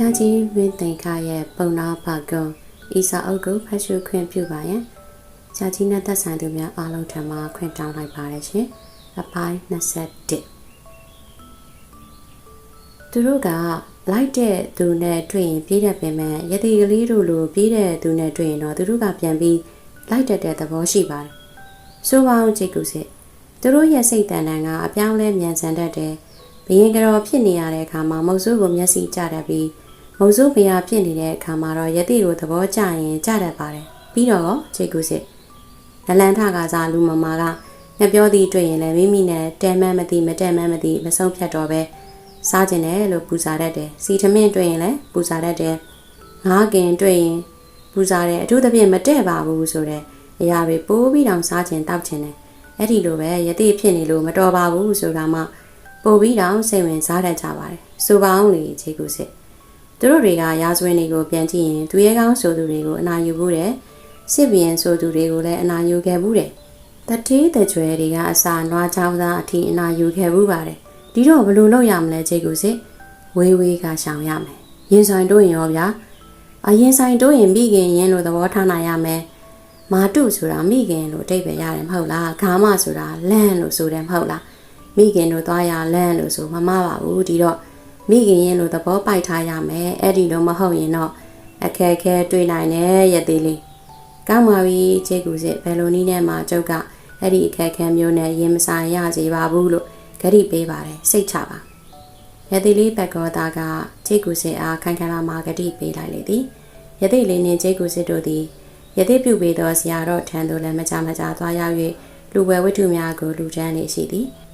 ချာချင်းဝင်းသိန်ခါရဲ့ပုံနာပါကုံဤစာအုပ်ကိုဖတ်ရှုခွင့်ပြုပါရန်ချာချင်းနဲ့သက်ဆိုင်သူများအားလုံးထံမှခွင့်တောင်းလိုက်ပါတယ်ရှင်အပိုင်း21သူတို့ကလိုက်တဲ့သူနဲ့တွေ့ရင်ပြေးတတ်ပေမဲ့ယတိကလေးတို့လိုပြေးတဲ့သူနဲ့တွေ့ရင်တော့သူတို့ကပြန်ပြီးလိုက်တတ်တဲ့သဘောရှိပါတယ်ဆိုပါအောင်ကြည့်ကုစစ်သူတို့ရဲ့စိတ်တန်တန်ကအပြောင်းလဲမြန်ဆန်တတ်တယ်ဘရင်ကြော်ဖြစ်နေရတဲ့အခါမှာမုတ်ဆိုးကိုမျက်စိကျတတ်ပြီး မုတ်ဆိုးဘရာဖြစ်နေတဲ့အခါမှာတော့ယတိကိုသဘောကျရင်ကျတတ်ပါတယ်ပြီးတော့ရောကြည့်ကုစစ်နလန်ထကစားလူမမာကညပြောသည်တွေ့ရင်လည်းမိမိနဲ့တဲမန်းမသိမတဲမန်းမသိမဆုံးဖြတ်တော့ပဲစားကျင်တယ်လို့ပူဇာတတ်တယ်စီထမင်းတွေ့ရင်လည်းပူဇာတတ်တယ်ငါးကင်တွေ့ရင်ပူဇာတယ်အထူးသဖြင့်မတဲ့ပါဘူးဆိုတဲ့အရာတွေပိုးပြီးတောင်စားကျင်တောက်ကျင်တယ်အဲ့ဒီလိုပဲယတိဖြစ်နေလို့မတော်ပါဘူးဆိုတာမှပို့ပြီးတောင်စိတ်ဝင်စားတတ်ကြပါတယ်ဆိုပါအောင်လေခြေကူစစ် သူတို့တွေကရာဇဝင်တွေကိုပြန်ကြည့်ရင်သူရဲကောင်းဆိုသူတွေကိုအနာယူဖို့တဲ့စစ်ဘီယန်ဆိုသူတွေကိုလည်းအနာယူခဲ့ဘူးတဲ့တတိတကြွယ်တွေကအစာနွားချောင်းသားအထိအနာယူခဲ့ဘူးပါတယ်ဒီတော့ဘယ်လိုလုပ်ရမလဲခြေကူစစ်ဝေးဝေးကရှောင်ရမယ်ရင်ဆိုင်တို့ရင်ရောဗျာအရင်ဆိုင်တို့ရင်မိခင်ရင်လို့သဘောထားနိုင်ရမယ်မာတုဆိုတာမိခင်လို့အတိတ်ပဲရတယ်မဟုတ်လားဂါမဆိုတာလန့်လို့ဆိုတယ်မဟုတ်လားမိခင်တို့သွားရလန့်လို့ဆိုမမပါဘူးဒီတော့ မိခင်ရင်လို့သဘောပိုက်ထားရမယ်အဲ့ဒီလိုမဟုတ်ရင်တော့အခက်အခဲတွေ့နိုင်တယ်ရသေးလေးကောင်းပါပြီခြေကူစစ်ဘယ်လိုနည်းနဲ့မှကျုပ်ကအဲ့ဒီအခက်အခဲမျိုးနဲ့ရင်မဆိုင်ရစေပါဘူးလို့ဂရိပေးပါတယ်စိတ်ချပါရသေးလေးဘက်ကောသားကခြေကူစစ်အားခိုင်ခန္ဓာမှာဂတိပေးလိုက်လေသည်ရသေးလေးနှင့်ခြေကူစစ်တို့သည်ယသိပြုပေးသောဆရာတော်ထံသို့လည်းမကြမကြာသွားရောက်၍လူပွဲဝတ္ထုများကိုလူချမ်းနေရှိသည်။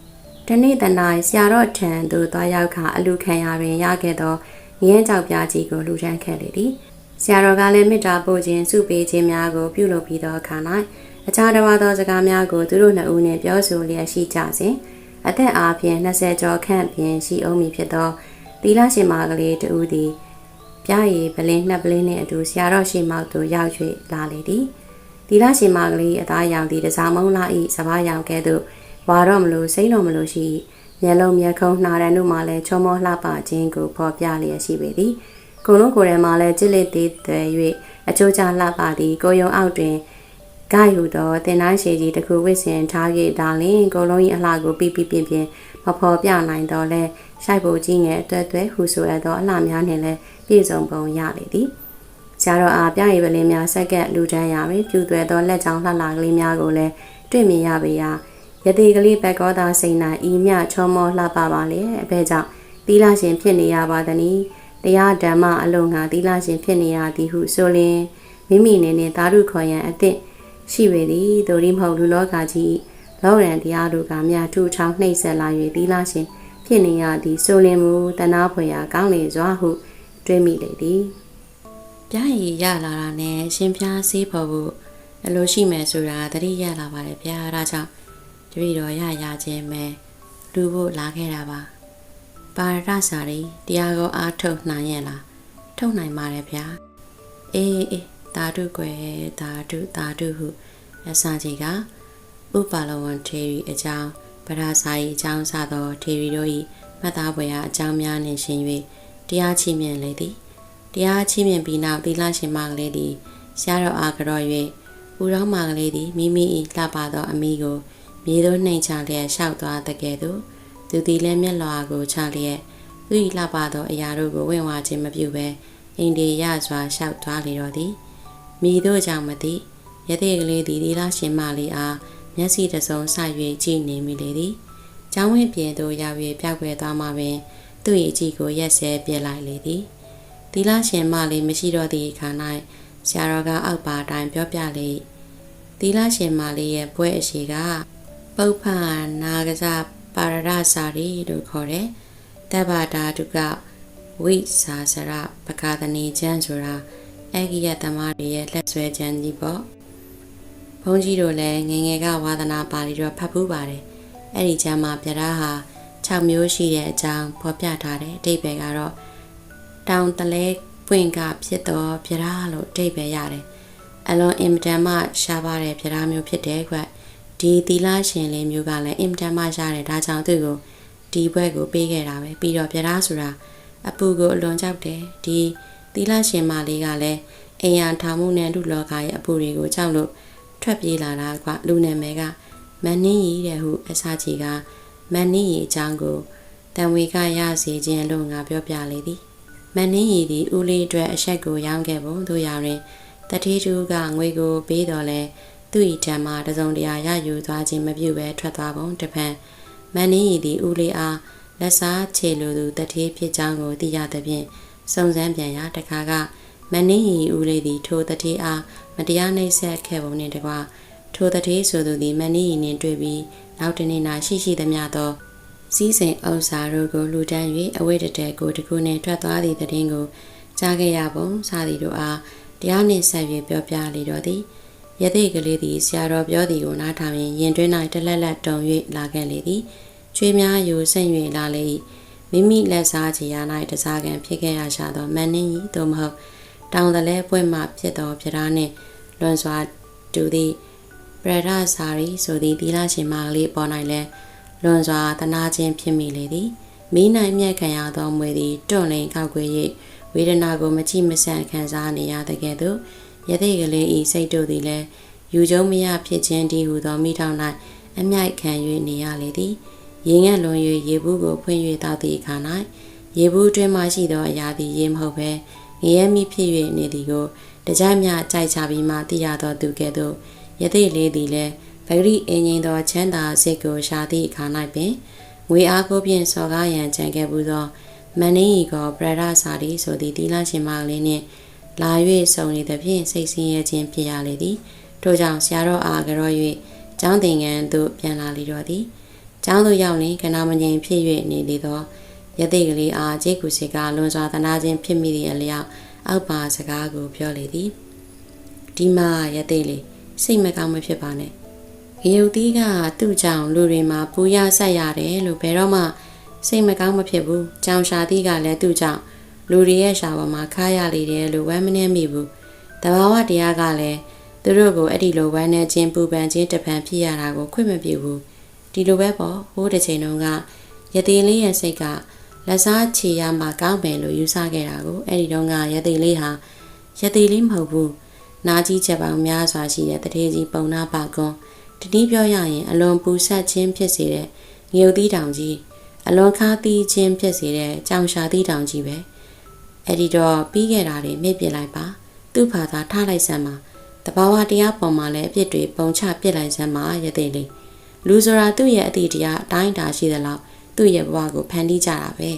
တနေ့တနိုင်ဆရာတော်ထံသို့သွားရောက်ခါအလူခံရတွင်ရခဲ့သောငင်းကြောက်ပြားကြီးကိုလူချမ်းခဲ့လေသည်။ဆရာတော်ကလည်းမေတ္တာပို့ခြင်းစုပေးခြင်းများကိုပြုလုပ်ပြီးသောအခါ၌အခြားတစ်ပါးသောစကားများကိုသူတို့နှစ်ဦးနှင့်ပြောဆိုလျက်ရှိကြစဉ်အသက်အားဖြင့်20ကျော်ခန့်ပြင်ရှိအောင်မည်ဖြစ်သောသီလရှင်မကလေးတဦးသည်ပြားရည်ပလင်းနှစ်ပလင်းနှင့်အတူဆရာတော်ရှိမောက်သို့ရောက်၍လာလေသည်ဒီလရှင်မကလေးအသားရောင်သည်တစားမုံလာဤစပားရောင်ကဲ့သို့ ဝါတော့မလို့စိမ့်တော်မလို့ရှိမျက်လုံးမျက်ခုံးနှာရန်တို့မှလည်းချောမောလှပခြင်းကိုဖော်ပြလျက်ရှိပေသည်ကိုလုံးကိုယ်ထဲမှာလည်းကြစ်လက်သေးသေး၍အချိုးကျလှပသည် ကိုယုံအောက်တွင်ဂါယူသောတင်တိုင်းရှည်ကြီးတစ်ခုဝစ်ဆင်ထား၍ဒါလင်းကိုလုံး၏အလှကိုပြပြပြပြမဖော်ပြနိုင်တော့လဲရှိုက်ဖို့ကြီးငယ်အတွဲတွဲဟူဆိုရသောအလှများနှင့်လည်းပြည့်စုံပုံရလေသည်ဆရာတော်အားပြရည်ပလင်းများဆက်ကက်လူတန်းရပြီပြူသွဲသောလက်ချောင်းလှလှကလေးများကိုလည်းတွေ့မြင်ရပေရာ ယတိကလေးဘက်ကောသာစိန်နိုင်ဤမြချောမောလှပပါလေအဘဲကြောင့်သီလရှင်ဖြစ်နေရပါသည်။တရားဓမ္မအလုံးငါသီလရှင်ဖြစ်နေရသည်ဟုဆိုလျင်မိမိနေနဲ့သာဓုခေါ်ရန်အသင့်ရှိပေသည်တို့ဒီမဟုတ်လူလောကကြီးလောရန်တရားတို့ကမြထူထောင်နှိမ့်ဆက်လာ၍သီလရှင်ဖြစ်နေရသည်ဆိုလင်မူတနာဖွယ်ရာကောင်းလေစွာဟုတွေးမိလေသည်ပြားရည်ရလာတာနဲ့ရှင်ပြားဆေးဖို့ဖို့အလိုရှိမယ်ဆိုတာတတိရလာပါတယ်ဗျာအဲဒါကြောင့် တပည့်တော်ရရခြင်းပဲလူဖို့လာခဲ့တာပါပါရဒစာရီတရားကိုအားထုတ်နိုင်ရဲ့လားထုတ်နိုင်ပါတယ်ဗျာအေးအေးတာတုကွယ်တာတုတာတုဟုအစာကြီးကဥပါလဝံထေရီအကြောင်းပရာစာရီအကြောင်းစသောထေရီတို့၏မှတ်သားပွဲရာအကြောင်းများနှင့်ရှင်၍တရားချီးမြှင့်လေသည်တရားချီးမြှင့်ပြီးနောက်သီလရှင်မကလေးသည်ဆရာတော်အားကြော်၍ဦးတော်မကလေးသည်မိမိ၏လှပသောအမိကို မြေသို့နှိမ်ချလျက်ရှောက်သွားတကယ်သို့သူသည်လည်းမျက်လွှာကိုချလျက်သူ၏လှပသောအရာတို့ကိုဝင်ဝါခြင်းမပြုဘဲအိန္ဒိယစွာရှောက်သွားလေတော့သည်မိတို့ကြောင့်မသိယသိကလေးသည်သီလရှင်မလေးအားမျက်စိတစုံဆ၍ကြည့်နေမိလေသည်။ကျောင်းဝင်းပြင်သို့ရောက်၍ပြောက်ွယ်သွားမှပင် သူ့၏အကြည့်ကိုရက်ဆဲပြစ်လိုက်လေသည်။သီလရှင်မလေးမရှိတော့သည့်အခါ၌ဆရာတော်ကအောက်ပါတိုင်းပြောပြလေ။သီလရှင်မလေးရဲ့ဘွဲအရှိက ပုပ္ပနာကစားပါရဒစာရီလို့ခေါ်တယ်။တဗ္ဗတာတုကဝိစာစရပကာသနေကျမ်းဆိုတာအဂိယသမားတွေရဲ့လက်ဆွဲကျမ်းကြီးပေါ့။ဘုန်းကြီးတို့လည်းငငယ်ကဝါသနာပါဠိတော်ဖတ်ဖူးပါတယ်။အဲ့ဒီကျမ်းမှာပြတာဟာ6မျိုးရှိတဲ့အကြောင်းဖော်ပြထားတယ်။အတိတ်ပဲကတော့တောင်တလဲပွင့်ကဖြစ်တော်ပြတာလို့အတိတ်ပဲရတယ်။အလွန်အင်မတန်မှရှားပါတဲ့ပြတာမျိုးဖြစ်တယ်ကွ။ ဒီသီလရှင်လေးမျိုးကလည်းအင်မတန်မှရှားတယ်ဒါကြောင့်သူ့ကိုဒီဘွဲကိုပေးခဲ့တာပဲပြီးတော့ပြတာဆိုတာအပူကိုအလွန်ကြောက်တယ်ဒီသီလရှင်မလေးကလည်းအိမ်ယာထောင်မှုနဲ့လူလောကရဲ့အပူတွေကိုကြောက်လို့ထွက်ပြေးလာတာကလူနာမည်ကမန်နင်းရီတဲ့ဟုအစာကြီးကမန်နင်းရီအကြောင်းကိုတန်ဝေကရစီခြင်းလို့ငါပြောပြလေသည်မန်နင်းရီသည်ဦးလေးအတွက်အဆက်ကိုရောင်းခဲ့ပုံတို့ရာတွင်တတိတူကငွေကိုပေးတော်လဲ သူ့ဤထံမှတစုံတရာရယူသွားခြင်းမပြုဘဲထွက်သွားပုံတစ်ဖက်မန်နင်းရီသည်ဦးလေးအားလက်စားခြေလိုသူတတိဖြစ်ကြောင်းကိုသိရသဖြင့်စုံစမ်းပြန်ရာတခါကမန်နင်းရီဦးလေးသည်ထိုတတိအားမတရားနှိပ်စက်ခဲ့ပုံနှင့်တကွာထိုတတိဆိုသူသည်မန်နင်းရီနှင့်တွေ့ပြီးနောက်တနေ့နာရှိရှိသမျှသောစည်းစိမ်ဥစ္စာတို့ကိုလူတန်း၍အဝိတ္တတဲကိုတကူနှင့်ထွက်သွားသည့်တည်င်းကိုကြားခဲ့ရပုံစသည်တို့အားတရားနှင့်ဆက်၍ပြောပြလေတော့သည် ယသိကလေးသည်ဆရာတော်ပြောသည်ကိုနားထောင်ရင်ရင်တွင်း၌တလက်လက်တုံ၍လာခဲ့လေသည်ချွေးများယူဆင့်၍လာလေ၏မိမိလက်စားချရာ၌တစားကံဖြစ်ခဲ့ရရှာသောမန်နင်းကြီးသို့မဟုတ်တောင်တလဲပွင့်မှဖြစ်သောပြရားနှင့်လွန်စွာတူသည့်ပရဒစာရီဆိုသည့်သီလရှင်မကလေးပေါ်၌လည်းလွန်စွာတနာခြင်းဖြစ်မိလေသည်မိနိုင်မြက်ခံရသောမွေသည်တွန့်လင်ခောက်ခွေ၍ဝေဒနာကိုမချိမဆန့်ခံစားနေရတဲ့ကဲ့သို့ ယသိကလေးဤစိတ်တို့သည်လည်းယူကျုံမရဖြစ်ခြင်းတည်းဟုသောမိထောင်၌အမြိုက်ခံ၍နေရလေသည်ရေငတ်လွန်၍ရေဘူးကိုဖွင့်၍တောက်သည့်အခါ၌ရေဘူးတွင်မှရှိသောအရာသည်ရေမဟုတ်ဘဲငရဲမိဖြစ်၍နေသည်ကိုတကြိုက်မြကြိုက်ချပြီးမှသိရသောသူကဲ့သို့ယသိလေးသည်လည်းပဂရိအင်းငိမ့်သောချမ်းသာစိတ်ကိုရှာသည့်အခါ၌ပင်ငွေအားကိုဖြင့်စော်ကားရန်ကြံခဲ့ဘူးသောမန်နေဤကောပရဒစာရီဆိုသည့်တီလာရှင်မကလေးနှင့် လာ၍ဆုံနေသဖြင့်စိတ်ဆင်းရဲခြင်းဖြစ်ရလေသည်ထို့ကြောင့်ဆရာတော်အားကြော၍ကျောင်းသင်ငန်းသို့ပြန်လာလေတော့သည်ကျောင်းသို့ရောက်လျှင်ကနာမငြိမ်ဖြစ်၍နေလေသောယသိကလေးအားဂျေကုစီကလွန်စွာသနာခြင်းဖြစ်မိသည့်အလျောက်အောက်ပါစကားကိုပြောလေသည်ဒီမှာယသိလေးစိတ်မကောင်းမဖြစ်ပါနဲ့ငရုတ်သီးကသူ့ကြောင့်လူတွေမှာပူရဆက်ရတယ်လို့ဘယ်တော့မှစိတ်မကောင်းမဖြစ်ဘူး။ကြောင်ရှာသီးကလည်းသူ့ကြောင့် လူတွေရဲ့ရှာပေါ်မှာခါရလေတယ်လို့ဝမ်းမနှဲမိဘူး။တဘာဝတရားကလည်းသူတို့ကိုအဲ့ဒီလိုဝမ်းနဲ့ခြင်းပူပန်ခြင်းတပံဖြစ်ရတာကိုခွင့်မပြုဘူး။ဒီလိုပဲပေါ့ဟိုးတစ်ချိန်တုန်းကယတိလေးရဲ့စိတ်ကလက်စားချေရမှာကောင်းမယ်လို့ယူဆခဲ့တာကိုအဲ့ဒီတုန်းကယတိလေးဟာယတိလေးမဟုတ်ဘူး။နာကြီးချက်ပေါင်းများစွာရှိတဲ့တထေးကြီးပုံနာပါကွန်တတိပြောရရင်အလွန်ပူဆက်ခြင်းဖြစ်စေတဲ့ငရုတ်သီးတောင်ကြီးအလွန်ခါသီးခြင်းဖြစ်စေတဲ့ကြောင်ရှာသီးတောင်ကြီးပဲ အဲ့ဒီတော့ပြီးခဲ့တာတွေမြစ်ပြလိုက်ပါ သူ့ဘာသာထားလိုက်စမ်းပါတဘာဝတရားပေါ်မှာလည်းအပြစ်တွေပုံချပြစ်လိုက်စမ်းပါရတဲ့လေလူဆိုတာသူ့ရဲ့အတိတရားအတိုင်းတာရှိသလောက်သူ့ရဲ့ဘဝကိုဖန်တီးကြတာပဲ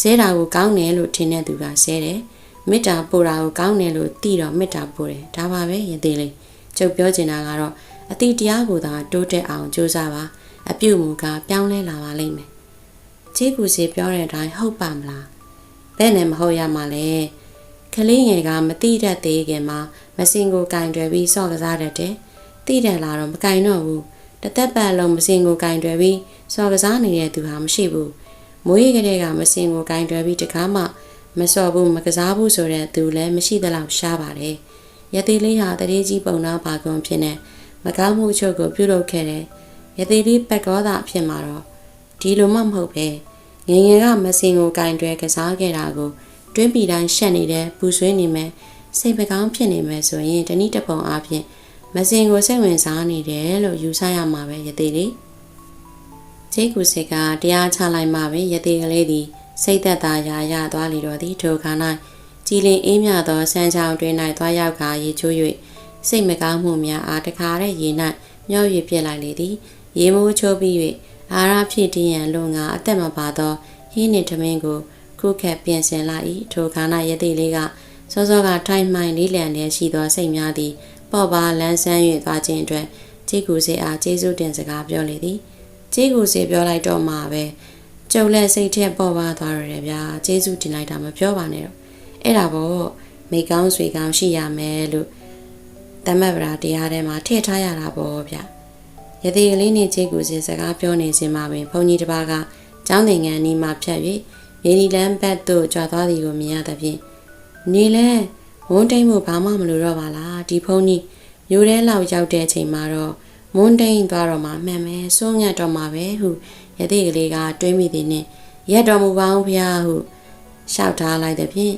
ဆဲတာကိုကောင်းတယ်လို့ထင်တဲ့သူကဆဲတယ်မေတ္တာပို့တာကိုကောင်းတယ်လို့သိတော့မေတ္တာပို့တယ်ဒါပါပဲရတဲ့လေကျုပ်ပြောချင်တာကတော့အတိတရားကိုသာတိုးတက်အောင်ကြိုးစားပါအပြုတ်မူကပြောင်းလဲလာပါလိမ့်မယ်ခြေကူစီပြောတဲ့အတိုင်းဟုတ်ပါမလား ဘယ်နဲ့မဟုတ်ရမှာလဲကလေးငယ်ကမတိတတ်သေးခင်မှာမစင်ကိုကင်တွယ်ပြီးစော့ကစားတတ်တယ်တိတယ်လာတော့မကင်တော့ဘူးတသက်ပတ်လုံးမစင်ကိုကင်တွယ်ပြီးစော့ကစားနေတဲ့သူဟာမရှိဘူးမွေးကလေးကမစင်ကိုကင်တွယ်ပြီးတကားမှမစော့ဘူးမကစားဘူးဆိုတဲ့သူလည်းမရှိသလောက်ရှားပါတယ်ရသေးလေးဟာတရေကြီးပုံနာပါကွန်ဖြစ်နေမကောင်းမှုအချို့ကိုပြုလုပ်ခဲ့တယ်။ရသေးလေးပက်ကောသာအဖြစ်မှာတော့ဒီလိုမှမဟုတ်ပဲ ငငယ်ကမစင်ကိုကင်တွဲကစားခဲ့တာကို တွင်းပီတိုင်းရှက်နေတယ်ပူဆွေးနေမယ်စိတ်ပကောင်းဖြစ်နေမယ်ဆိုရင်တနည်းတစ်ပုံအားဖြင့်မစင်ကိုစိတ်ဝင်စားနေတယ်လို့ယူဆရမှာပဲရသေးလေးခြေကူစိတ်ကတရားချလိုက်မှပဲရသေးကလေးသည်စိတ်သက်သာရာရသွားလေတော့သည်ထိုခါ၌ကြည်လင်အေးမြသောဆန်းချောင်းတွင်၌သွားရောက်ကာရေချိုး၍စိတ်မကောင်းမှုများအားတခါတဲ့ရေ၌မြောက်၍ပြစ်လိုက်လေသည် ရေမိုးချိုးပြီး၍ အာရဖြစ်တည်ရန်လုံငါအသက်မပါသောဟင်းနှင့်ထမင်းကိုခုခက်ပြင်ဆင်လိုက်၏ထိုခါ၌ရတိလေးကစောစောကထိုင်မှန်လေးလံလျက်ရှိသောစိတ်များသည်ပေါ့ပါလန်းဆန်း၍သွားခြင်းအတွက်ခြေကူစေအားကျေးဇူးတင်စကားပြောလေသည်ခြေကူစေပြောလိုက်တော့မှပဲကျုပ်လက်စိတ်ထက်ပေါ့ပါသွားရတယ်ဗျာကျေးဇူးတင်လိုက်တာမပြောပါနဲ့တော့အဲ့ဒါပေါ့မိကောင်းဆွေကောင်းရှိရမယ်လို့တမတ်ပရာတရားထဲမှာထည့်ထားရတာပေါ့ဗျ ရသေးကလေးနဲ့ချေကူစင်စကားပြောနေစဉ်မှာပင်ဘုန်းကြီးတစ်ပါးကကျောင်းသင်ငန်းနီးမှဖြတ်၍မြေနီလန်းဘက်သို့ကြွားသွားသည်ကိုမြင်ရသဖြင့်နေလဲဝန်းတိမ်မှုဘာမှမလိုတော့ပါလားဒီဘုန်းကြီးမျိုးတဲလောက်ရောက်တဲ့အချိန်မှာတော့မွန်းတိန်သွားတော့မှမှန်မယ်စိုးငတ်တော့မှပဲဟုယသိကလေးကတွေးမိသည်နှင့်ရက်တော်မူပါအောင်ဖျားဟုရှောက်ထားလိုက်သည်ဖြင့်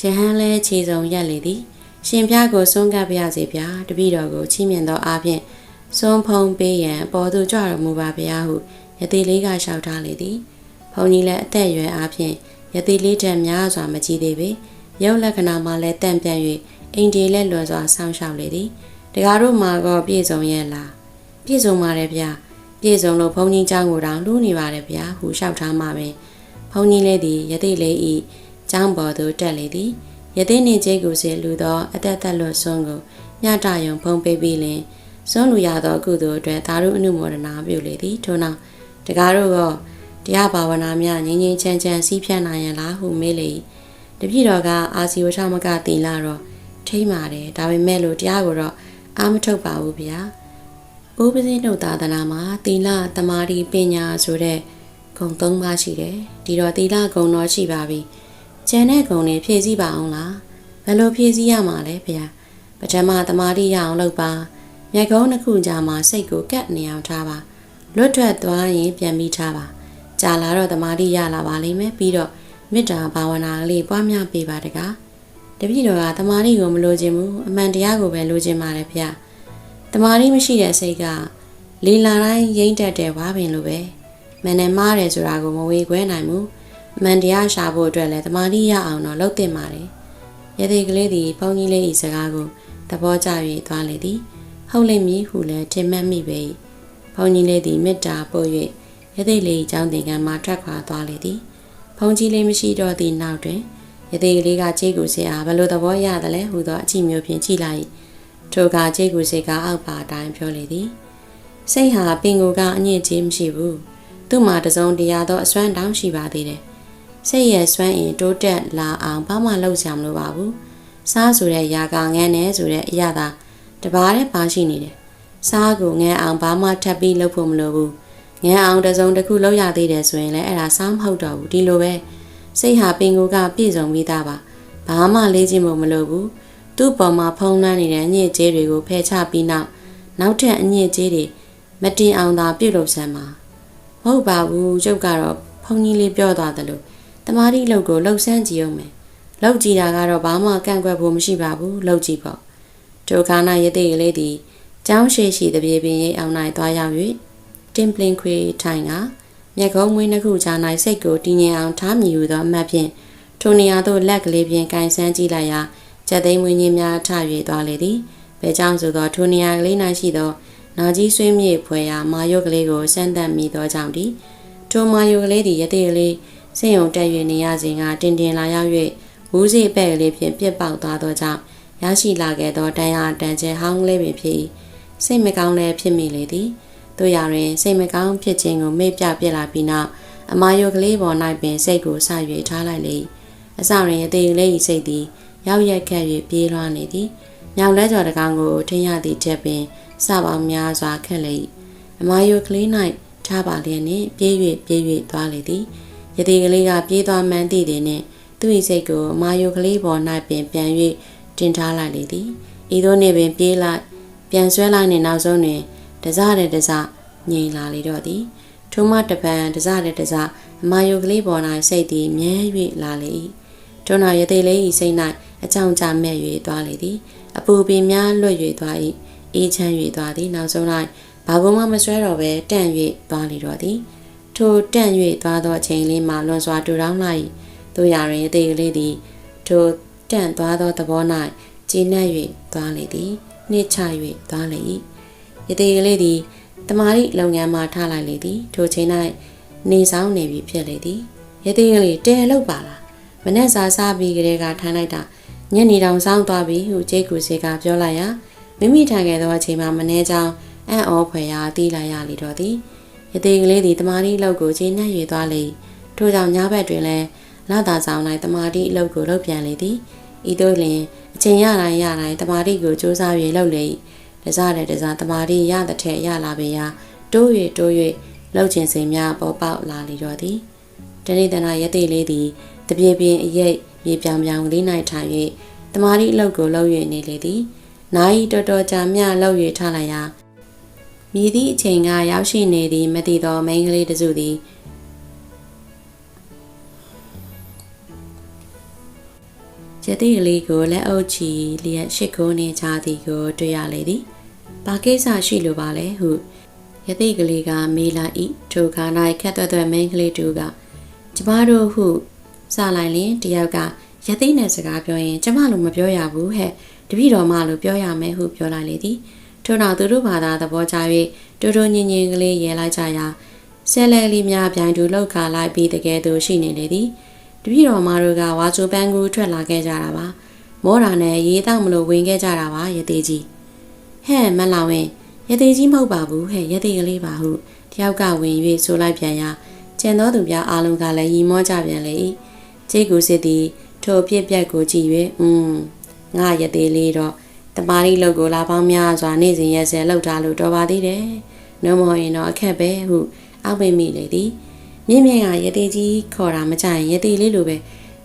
ရဟန်းလဲခြေစုံရက်လေသည် ရှင်ပြကိုစွန့်ကပ်ပါရစေဗျာတပည့်တော်ကိုချီးမြှင့်သောအားဖြင့် စွန့်ဖုံပေးရန်ပေါ်သူကြတော်မူပါဗျာဟုယတိလေးကလျှောက်ထားလေသည်ဘုန်းကြီးလည်းအသက်အရွယ်အားဖြင့်ယတိလေးတံများစွာမကြည့်သေးပေရုပ်လက္ခဏာမှလည်းတန့်ပြန့်၍အိမ်ဒီလက်လွယ်စွာဆောင်းရှောက်လေသည်တကားတို့မှာကောပြည့်စုံရဲ့လားပြည့်စုံပါတယ်ဗျာပြည့်စုံလို့ဘုန်းကြီးเจ้าကိုတောင်လူးနေပါတယ်ဗျာဟုလျှောက်ထားမှပင်ဘုန်းကြီးလည်းသည်ယတိလေးဤเจ้าပေါ်သို့တက်လေသည်ယသိနေကျိတ်ကိုစေလူသောအသက်သက်လွတ်ဆုံးကိုညတယုံဖုံးပေးပြီးလင် စွန့်လူရသောကုသိုလ်အတွက်သာရုအနုမောဒနာပြုလေသည်ထို့နောက်တကားတို့ကတရားဘာဝနာများငြိမ်းငြိမ်းချမ်းချမ်းစီးဖြတ်နိုင်ရလားဟုမေးလေတပြည့်တော်ကအာစီဝထမကတီလာတော့ထိမ့်ပါတယ်ဒါပေမဲ့လို့တရားကိုတော့အာမထုတ်ပါဘူးဗျာဥပဇင်းတို့သာသနာမှာတီလာတမာတိပညာဆိုတဲ့ဂုံ၃ပါးရှိတယ်ဒီတော့တီလာဂုံတော့ရှိပါပြီကျန်တဲ့ဂုံတွေဖြည့်ဆည်းပါအောင်လားဘယ်လိုဖြည့်ဆည်းရမှာလဲဗျာပထမတမာတိရအောင်လုပ်ပါ မျက်ကုံးတစ်ခုကြားမှာစိတ်ကိုကပ်နေအောင်ထားပါလွတ်ထွက်သွားရင်ပြန်ပြီးထားပါကြာလာတော့တမာတိရလာပါလိမ့်မယ်ပြီးတော့မေတ္တာဘာဝနာလေးပွားများပေးပါတကားတပည့်တော်ကတမာတိကိုမလိုချင်ဘူးအမှန်တရားကိုပဲလိုချင်ပါတယ်ဗျတမာတိမရှိတဲ့စိတ်ကလီလာတိုင်းရိမ့်တက်တဲ့ဝါပင်လိုပဲမန်နဲ့မားတယ်ဆိုတာကိုမဝေခွဲနိုင်ဘူးမန်တရားရှာဖို့အတွက်လည်းတမာတိရအောင်တော့လုပ်သင့်ပါတယ်ရသေးကလေးသည်ဘုန်းကြီးလေးဤစကားကိုသဘောကျ၍သွားလေသည် ဟုတ်လိမ့်မည်ဟုလည်းထင်မှတ်မိပေ၏ဘုန်းကြီးလေးသည်မေတ္တာပို့၍ရသေးလေးအကြောင်းသင်ကန်းမှထွက်ခွာသွားလေသည်ဘုန်းကြီးလေးမရှိတော့သည့်နောက်တွင်ရသေးကလေးကကြေးကူစေအားဘလို့သဘောရသလဲဟူသောအကြည့်မျိုးဖြင့်ကြည့်လိုက်ထိုကကြေးကူစေကအောက်ပါအတိုင်းပြောလေသည်စိတ်ဟာပင်ကိုကအညစ်အကြေးမရှိဘူးသူ့မှာတစုံတရာသောအစွမ်းတောင်းရှိပါသေးတယ်စိတ်ရဲ့စွမ်းအင်တိုးတက်လာအောင်ဘာမှလုပ်ဆောင်မလိုပါဘူးစားဆိုတဲ့ຢာကငန်းနေဆိုတဲ့အရာသာ တဘာတဲ့ပါရှိနေတယ်စားကိုငန်းအောင်ဘာမှထပ်ပြီးလုပ်ဖို့မလိုဘူးငန်းအောင်တစုံတစ်ခုလုပ်ရသေးတယ်ဆိုရင်လည်းအဲ့ဒါစားမဟုတ်တော့ဘူးဒီလိုပဲစိတ်ဟာပင်ကိုကပြည့်စုံပြီးသားပါဘာမှလေးခြင်းမလိုဘူးသူ့ပေါ်မှာဖုံးနှမ်းနေတဲ့အညစ်အကြေးတွေကိုဖယ်ချပြီးနောက်နောက်ထပ်အညစ်အကြေးတွေမတင်အောင်သာပြုလုပ်စမ်းပါမဟုတ်ပါဘူးကျုပ်ကတော့ဖုန်ကြီးလေးပြောသွားတယ်လို့တမားတိလောက်ကိုလှုပ်ဆန်းကြည့်အောင်မယ်လောက်ကြည့်တာကတော့ဘာမှကန့်ကွက်ဖို့မရှိပါဘူးလှုပ်ကြည့်ပေါ့ ဒုက္ခနာယတိကလေးသည်ကျောင်းရှိရှိတပြေပင်ရိပ်အောင်၌သွားရောက်၍တင်ပလင်ခွေထိုင်ကမျက်ကုံးမွေးနှစ်ခုကြား၌စိတ်ကိုတည်ငြိမ်အောင်ထားမြည်ယူသောအမှတ်ဖြင့်ထိုနေရာသို့လက်ကလေးဖြင့်ကန်ဆန်းကြည့်လိုက်ရာချက်သိမ်းမွေးကြီးများထ၍သွားလေသည်ဘဲကြောင့်ဆိုသောထိုနေရာကလေး၌ရှိသောနာကြီးဆွေးမြေ့ဖွယ်ရာမာယုတ်ကလေးကိုစမ်းသပ်မိသောကြောင့်ဒီထိုမာယုတ်ကလေးသည်ယတိကလေးစင်ုံတက်၍နေရစဉ်ကတင်တင်လာရောက်၍ဝူးစီပဲ့ကလေးဖြင့်ပြစ်ပေါက်သွားသောကြောင့် ရရှိလာခဲ့သောတန်ရာတန်ကျဲဟောင်းလေးပင်ဖြစ်စိတ်မကောင်းလည်းဖြစ်မိလေသည်တို့ရတွင်စိတ်မကောင်းဖြစ်ခြင်းကိုမေ့ပြပြလာပြီးနောက်အမာယုတ်ကလေးပေါ်၌ပင်စိတ်ကိုဆ၍ထားလိုက်လေအစတွင်အသေးကလေး၏စိတ်သည်ရောက်ရက်ခက်၍ပြေးလွှားနေသည်မြောက်လဲကျော်တကောင်ကိုထင်းရသည့်ချက်ပင်စပေါင်းများစွာခက်လေအမာယုတ်ကလေး၌ထားပါလျက်နှင့်ပြေး၍ပြေး၍သွားလေသည်ယတိကလေးကပြေးသွားမှန်းသိသည်နှင့်သူ၏စိတ်ကိုအမာယုတ်ကလေးပေါ်၌ပင်ပြန်၍ တင်ထားလိုက်လေသည်ဤသို့နှင့်ပင်ပြေးလိုက်ပြန်ဆွဲလိုက်နှင့်နောက်ဆုံးတွင်တစားတဲ့တစားငြိမ်လာလေတော့သည်ထိုမှတပံတစားတဲ့တစားအမာယုတ်ကလေးပေါ်၌စိတ်သည်မြဲ၍လာလေ၏ထို့နောက်ယသိလေး၏စိတ်၌အကြောင်းကြမဲ့၍သွားလေသည်အပူပင်များလွတ်၍သွား၏အေးချမ်း၍သွားသည်နောက်ဆုံး၌ဘာကုမှမဆွဲတော့ဘဲတန့်၍သွားလေတော့သည်ထိုတန့်၍သွားသောအချိန်လေးမှာလွန်စွာတူတောင်းလိုက်တို့ရရင်အသေးကလေးသည်ထို တန့်သွားသောသဘော၌ကျဉ်းနှံ့၍သွားလေသည်နှိမ့်ချ၍သွားလေ၏ယသေးကလေးသည်တမာရီလုပ်ငန်းမှထားလိုက်လေသည်ထိုချိန်၌နေဆောင်နေပြီဖြစ်လေသည်ယသေးကလေးတဲလောက်ပါလားမနဲ့စားစားပြီးကလေးကထိုင်လိုက်တာညနေတောင်ဆောင်သွားပြီဟုကျိတ်ကူစေကပြောလိုက်ရာမိမိထိုင်ခဲ့သောအချိန်မှာမနှဲချောင်းအံ့ဩဖွယ်ရာတီးလာရလေတော့သည်ယသေးကလေးသည်တမာရီလောက်ကိုချိန်နှံ့၍သွားလေထို့ကြောင့်ညဘက်တွင်လည်းလာသာဆောင်၌တမာတိအလုပ်ကိုလုပ်ပြန်လေသည် ဤသို့လျှင်အချိန်ရတိုင်းရတိုင်းတမာတိကိုစူးစမ်း၍လုပ်လေတစားတဲ့တစားတမာတိရတဲ့ထက်ရလာပေရာတိုး၍တိုး၍လှုပ်ခြင်းစိမ်များပေါ်ပေါက်လာလေတော့သည်တနေ့တနာရသေးလေးသည်တပြေပြင်းအရိပ်မြေပြောင်ပြောင်လေး၌ထိုင်၍တမာတိအလုပ်ကိုလုပ်၍နေလေသည်နိုင်တော်တော်ကြာမြလုပ်၍ထားလိုက်ရာမြည်သည့်အချိန်ကရောက်ရှိနေသည့်မသိသောမိန်းကလေးတစုသည် ရတိကလေးကိုလက်အုပ်ချီလျက်ရှစ်ခိုးနေကြသည်ကိုတွေ့ရလေသည်။ဘာကိစ္စရှိလိုပါလဲဟုရတိကလေးကမေးလာ၏ထိုခါ၌ခက်သွက်သွက်မိန်းကလေးတူကကျမတို့ဟုစလိုက်လင်တယောက်ကရတိနဲ့စကားပြောရင်ကျမလိုမပြောရဘူးဟဲ့တပည့်တော်မလိုပြောရမယ်ဟုပြောလိုက်လေသည်ထို့နောက်သူတို့ဘာသာသဘောကျ၍တူတူညင်ညင်ကလေးရဲလိုက်ကြရာဆဲလဲလေးများပြိုင်တူလောက်ခါလိုက်ပြီးတကယ်သူရှိနေလေသည် တပည့်တော်မတို့ကဝါချိုပန်းကူထွက်လာခဲ့ကြတာပါမောတာနဲ့ရေးတောက်မလို့ဝင်ခဲ့ကြတာပါရသေးကြီးဟဲ့မလောင်ဝင်ရသေးကြီးမဟုတ်ပါဘူးဟဲ့ရသေးကလေးပါဟုတယောက်ကဝင်၍ဆိုလိုက်ပြန်ရာကျန်သောသူများအားလုံးကလည်းရီမောကြပြန်လေ၏ခြေကူစစ်သည်ထိုအဖြစ်ပြက်ကိုကြည့်၍อืมငါရသေးလေးတော့တမာရီလောက်ကိုလာပေါင်းများစွာနေ့စဉ်ရက်ဆက်လောက်ထားလို့တော်ပါသေးတယ်။နှုံးမဟုတ်ရင်တော့အခက်ပဲဟုအောက်ပိတ်မိလေသည်။ မြင့်မြင့်ကရသေးကြီးခေါ်တာမကြရင်ရသေးလေးလိုပဲ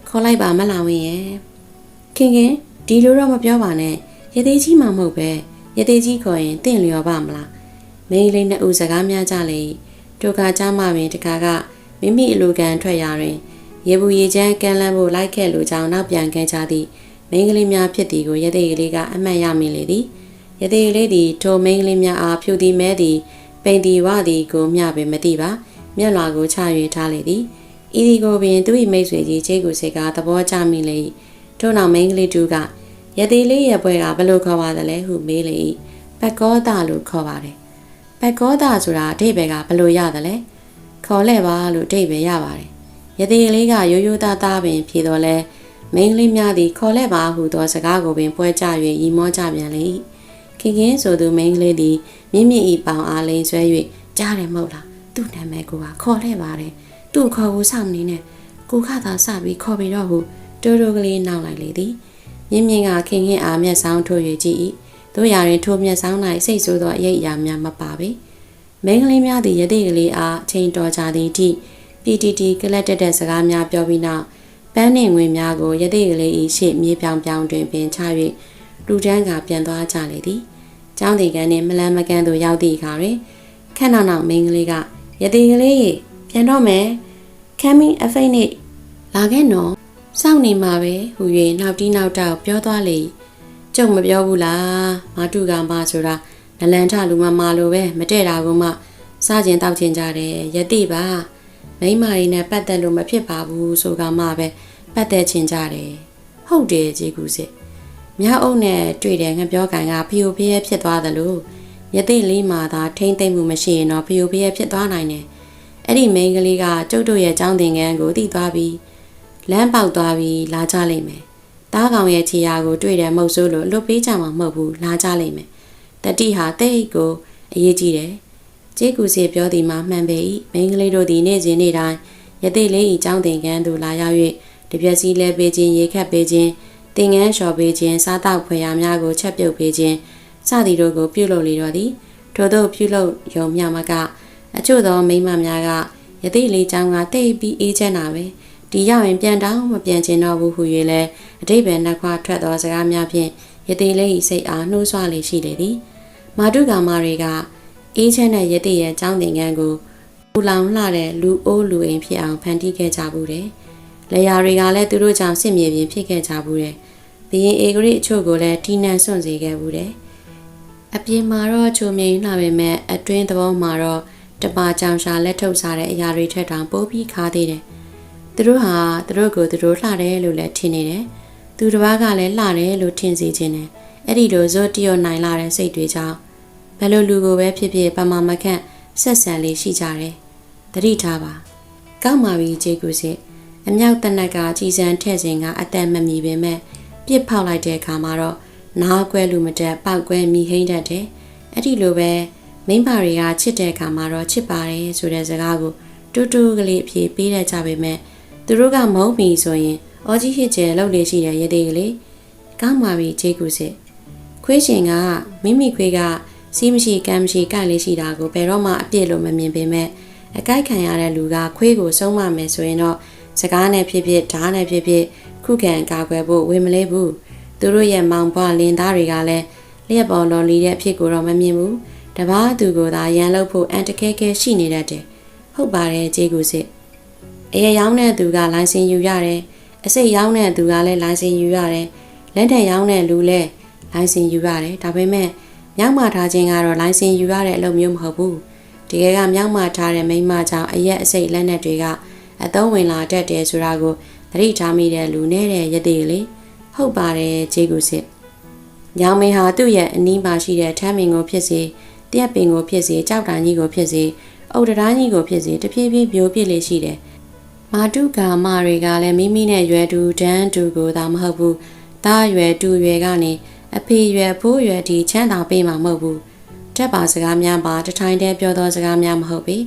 ခေါ်လိုက်ပါမလာဝင်ရဲ့။ခင်ခင်ဒီလိုတော့မပြောပါနဲ့ရသေးကြီးမှမဟုတ်ပဲရသေးကြီးခေါ်ရင်တင့်လျော်ပါမလား။မိန်းကလေးနှစ်ဦးစကားများကြလေ။တို့ကကြားမှပင်တခါကမိမိအလိုကန်ထွက်ရာတွင်ရေဘူးရေချမ်းကန်လန်းဖို့လိုက်ခဲ့လိုကြောင်းနောက်ပြန်ခဲ့ကြသည်မိန်းကလေးများဖြစ်သည်ကိုရသေးကလေးကအမှတ်ရမိလေသည်ရသေးကလေးသည်ထိုမိန်းကလေးများအားဖြူသည်မဲသည်ပိန်သည်ဝသည်ကိုမျှပင်မသိပါ မျက်လွာကိုချ၍ထားလေသည်ဤဒီကိုပင်သူ၏မိတ်ဆွေကြီးချေကိုစိတ်ကသဘောကျမိလေ၏ထို့နောက်မိန်းကလေးတူကရသေးလေးရဲ့ဘွဲကဘလို့ခေါ်ပါသလဲဟုမေးလေ၏ပက်ကောတာလို့ခေါ်ပါတယ်ပက်ကောတာဆိုတာအဓိပ္ပာယ်ကဘလို့ရသလဲခေါ်လဲပါလို့အဓိပ္ပာယ်ရပါတယ်ရသေးလေးကရိုးရိုးသားသားပင်ဖြေတော်လဲမိန်းကလေးများသည်ခေါ်လဲပါဟုသောစကားကိုပင်ပွဲကြ၍ရီမောကြပြန်လေ၏ခင်ခင်ဆိုသူမိန်းကလေးသည်မြင့်မြင့်ဤပေါင်အားလိန်ဆွဲ၍ကြားတယ်မဟုတ်လား သူ့နာမည်ကိုကခေါ်လဲပါတယ်သူ့ခေါ်ဖို့စောင့်နေနဲ့ကိုခသာစပြီးခေါ်ပြီးတော့ဟုတိုးတိုးကလေးနောက်လိုက်လေသည်မြင့်မြင့်ကခင်ခင်အားမျက်စောင်းထိုး၍ကြည့်၏တို့ရာတွင်ထိုးမျက်စောင်း၌စိတ်ဆိုးသောအရေးအရာများမပါပေမိန်းကလေးများသည်ရသေးကလေးအားအချိန်တော်ကြသည်အထိ PTT ကလတ်တက်တဲ့စကားများပြောပြီးနောက်ပန်းနှင့်ငွေများကိုရသေးကလေးဤရှေ့မြေပြောင်ပြောင်တွင်ပင်ချ၍လူတန်းကပြန်သွားကြလေသည်။ကျောင်းတီကန်နှင့်မလန်းမကန်းသို့ရောက်သည့်အခါတွင်ခက်နောက်နောက်မိန်းကလေးက ရသေးကလေးရေပြန်တော့မယ်။ coming a fake နဲ့လာခဲ့နော်။စောင့်နေမှာပဲဟူ၍နောက်တီးနောက်တောက်ပြောသွားလေ။ကျုပ်မပြောဘူးလား။မတူကမှဆိုတာနလန်ထလူမမလိုပဲမတဲ့တာကမှစားကျင်တောက်ကျင်ကြတယ်ရတိပါ။မိမတွေနဲ့ပတ်သက်လို့မဖြစ်ပါဘူးဆိုကမှပဲပတ်သက်ချင်ကြတယ်ဟုတ်တယ်ကြည်ကူစစ်မြောက်အုပ်နဲ့တွေ့တယ်ငပြောကန်ကဖီယိုဖျဲဖြစ်သွားသလို ရသိလေးမှာသာထိမ့်သိမ့်မှုမရှိရင်တော့ဖီယိုဖျဲဖြစ်သွားနိုင်တယ်အဲ့ဒီမိန်းကလေးကကျုပ်တို့ရဲ့ចောင်းသင်ခန်းကိုတည်သွားပြီးလမ်းပေါက်သွားပြီးလာကြလိမ့်မယ်တားကောင်ရဲ့ခြေရာကိုတွေ့တယ်မဟုတ်ဆိုလို့လွတ်ပေးကြမှာမဟုတ်ဘူးလာကြလိမ့်မယ်တတိဟာတိတ်ကိုအရေးကြီးတယ်ကျေးကူစီပြောသည်မှာမှန်ပေ၏မိန်းကလေးတို့သည်နေ့စဉ်နေ့တိုင်းရသေးလေး၏ចောင်းတင်ကန်းသို့လာရောက်၍တပြက်စီလဲပေးခြင်းရေခတ်ပေးခြင်းတင်ငန်းလျှော်ပေးခြင်းစားတောက်ဖွယ်ရာများကိုချက်ပြုတ်ပေးခြင်း စသည်တို့ကိုပြုလုပ်လေတော့သည်ထို့သောပြုလုပ်ရုံမျှမကအချို့သောမိန်းမများကရသေးလေးចောင်းကတိတ်ပြီးအေးချမ်းတာပဲဒီရောက်ရင်ပြန်တောင်းမပြန်ချင်တော့ဘူးဟု၍လဲအတိတ်ပဲနှက်ခွာထွက်သောစကားများဖြင့်ရသေးလေး၏စိတ်အားနှိုးဆွလေရှိလေသည်မာတုကာမတွေကအေးချမ်းတဲ့ရတိရဲ့ចောင်းသင်ခန်းကိုပူလောင်လှတဲ့လူအိုးလူအိမ်ဖြစ်အောင်ဖန်တီးခဲ့ကြဘူးတယ်။လေယာတွေကလည်းသူတို့ကြောင့်စစ်မြေပြင်ဖြစ်ခဲ့ကြဘူးတယ်။ဘရင်အေဂရိအချို့ကိုလည်းတီနန်စွန့်စေခဲ့ဘူးတယ်။ အပြင်မှာတော့ချုံမြိန်လှပေမဲ့အတွင်းသဘောမှာတော့တပါကြောင်ရှာလက်ထုတ်စားတဲ့အရာတွေထက်တောင်ပိုပြီးခါသေးတယ်။သူတို့ဟာသူတို့ကိုသူတို့လှတယ်လို့လည်းထင်နေတယ်။သူတစ်ပါးကလည်းလှတယ်လို့ထင်စေခြင်းတယ်။အဲ့ဒီလိုဇော့တရော့နိုင်လာတဲ့စိတ်တွေကြောင့်ဘယ်လိုလူကိုပဲဖြစ်ဖြစ်ပမာမခန့်ဆက်ဆံလေးရှိကြတယ်။တတိထားပါ။ကောက်မာပြီးခြေကူစစ်အမြောက်တနက်ကကြီးစံထဲ့ခြင်းကအတန်မမီပေမဲ့ပြစ်ဖောက်လိုက်တဲ့အခါမှာတော့ နားကွဲလူမတက်ပောက်ကွဲမိဟိမ့်တတ်တယ်။အဲ့ဒီလိုပဲမိန်းမတွေကချစ်တဲ့အခါမှာတော့ချစ်ပါတယ်ဆိုတဲ့စကားကိုတူတူကလေးအပြေပေးတတ်ကြပေမဲ့သူတို့ကမုန်းပြီဆိုရင်အော်ကြီးဟစ်ကျဲလောက်လေရှိတဲ့ရသေးကလေးကောက်မာပြီးခြေကူစစ်ခွေးရှင်ကမိမိခွေးကစီးမရှိကမ်းမရှိကြိုက်လေးရှိတာကိုဘယ်တော့မှအပြစ်လို့မမြင်ပေမဲ့အကြိုက်ခံရတဲ့လူကခွေးကိုဆုံးမမယ်ဆိုရင်တော့စကားနဲ့ဖြစ်ဖြစ်ဓာတ်နဲ့ဖြစ်ဖြစ်ခုခံကာကွယ်ဖို့ဝေမလဲဘူး သူတို့ရဲ့မောင်ဘွားလင်သားတွေကလည်းလျက်ပေါ်လွန်လီတဲ့အဖြစ်ကိုတော့မမြင်ဘူးတပားသူကိုသာရန်လုပ်ဖို့အန်တခဲခဲရှိနေတတ်တယ်ဟုတ်ပါတယ်ဂျေကူစစ်အရရောင်းတဲ့သူကလိုင်စင်ယူရတယ်အစိတ်ရောင်းတဲ့သူကလည်းလိုင်စင်ယူရတယ်လက်ထက်ရောင်းတဲ့လူလည်းလိုင်စင်ယူရတယ်ဒါပေမဲ့မြောက်မထားခြင်းကတော့လိုင်စင်ယူရတဲ့အလုပ်မျိုးမဟုတ်ဘူးတကယ်ကမြောက်မထားတဲ့မိန်းမကြောင့်အရက်အစိတ်လက်နက်တွေကအသုံးဝင်လာတတ်တယ်ဆိုတာကိုသတိထားမိတဲ့လူနဲ့တဲ့ရသေးလေ ဟုတ်ပါတယ်ခြေကူစစ်ညောင်မင်းဟာသူ့ရဲ့အနီးမှာရှိတဲ့ထမ်းမင်ကိုဖြစ်စေတရက်ပင်ကိုဖြစ်စေကြောက်တန်ကြီးကိုဖြစ်စေအုတ်တရားကြီးကိုဖြစ်စေတဖြည်းဖြည်းပြိုပြစ်လေရှိတယ်မာတုကာမတွေကလည်းမိမိနဲ့ရွယ်တူတန်းတူကိုသာမဟုတ်ဘူးသားရွယ်တူရွယ်ကနေအဖေရွယ်ဖိုးရွယ်ဒီချမ်းသာပေးမှာမဟုတ်ဘူးတက်ပါစကားများပါတထိုင်တည်းပြောသောစကားများမဟုတ်ပေ